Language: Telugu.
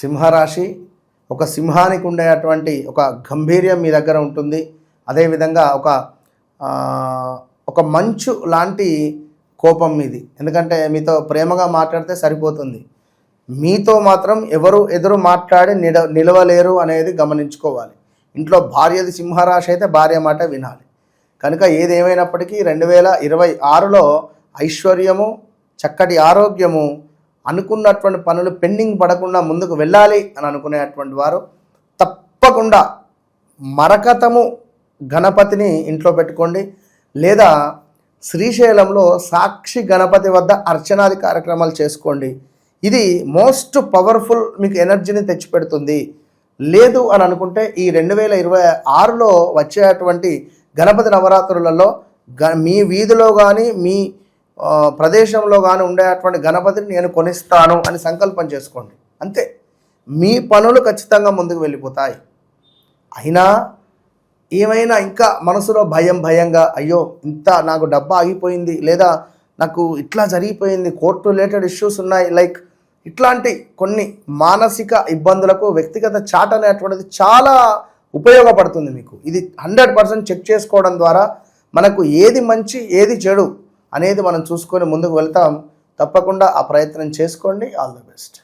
సింహరాశి ఒక సింహానికి ఉండేటువంటి ఒక గంభీర్యం మీ దగ్గర ఉంటుంది. అదేవిధంగా ఒక ఒక మంచు లాంటి కోపం మీది. ఎందుకంటే మీతో ప్రేమగా మాట్లాడితే సరిపోతుంది. మీతో మాత్రం ఎవరు ఎదురు మాట్లాడి నిల నిలవలేరు అనేది గమనించుకోవాలి. ఇంట్లో భార్యది సింహరాశి అయితే భార్య మాట వినాలి. కనుక ఏదేమైనప్పటికీ రెండు వేల ఇరవై ఆరులో ఐశ్వర్యము చక్కటి ఆరోగ్యము అనుకున్నటువంటి పనులు పెండింగ్ పడకుండా ముందుకు వెళ్ళాలి అని అనుకునేటువంటి వారు తప్పకుండా మరకతము గణపతిని ఇంట్లో పెట్టుకోండి. లేదా శ్రీశైలంలో సాక్షి గణపతి వద్ద అర్చనాది కార్యక్రమాలు చేసుకోండి. ఇది మోస్ట్ పవర్ఫుల్ మీకు ఎనర్జీని తెచ్చిపెడుతుంది. లేదు అని అనుకుంటే ఈ రెండు వేల ఇరవై ఆరులో వచ్చేటువంటి గణపతి నవరాత్రులలో గ మీ వీధిలో కానీ మీ ప్రదేశంలో కానీ ఉండేటువంటి గణపతిని నేను కొనిస్తాను అని సంకల్పం చేసుకోండి. అంతే. మీ పనులు ఖచ్చితంగా ముందుకు వెళ్ళిపోతాయి. అయినా ఏమైనా ఇంకా మనసులో భయం భయంగా అయ్యో ఇంత నాకు డబ్బా ఆగిపోయింది లేదా నాకు ఇట్లా జరిగిపోయింది కోర్టు రిలేటెడ్ ఇష్యూస్ ఉన్నాయి లైక్ ఇట్లాంటి కొన్ని మానసిక ఇబ్బందులకు వ్యక్తిగత చాట్ అనేటువంటిది చాలా ఉపయోగపడుతుంది మీకు. ఇది హండ్రెడ్ పర్సెంట్ చెక్ చేసుకోవడం ద్వారా మనకు ఏది మంచి ఏది చెడు అనేది మనం చూసుకొని ముందుకు వెళ్తాం. తప్పకుండా ఆ ప్రయత్నం చేసుకోండి. All the best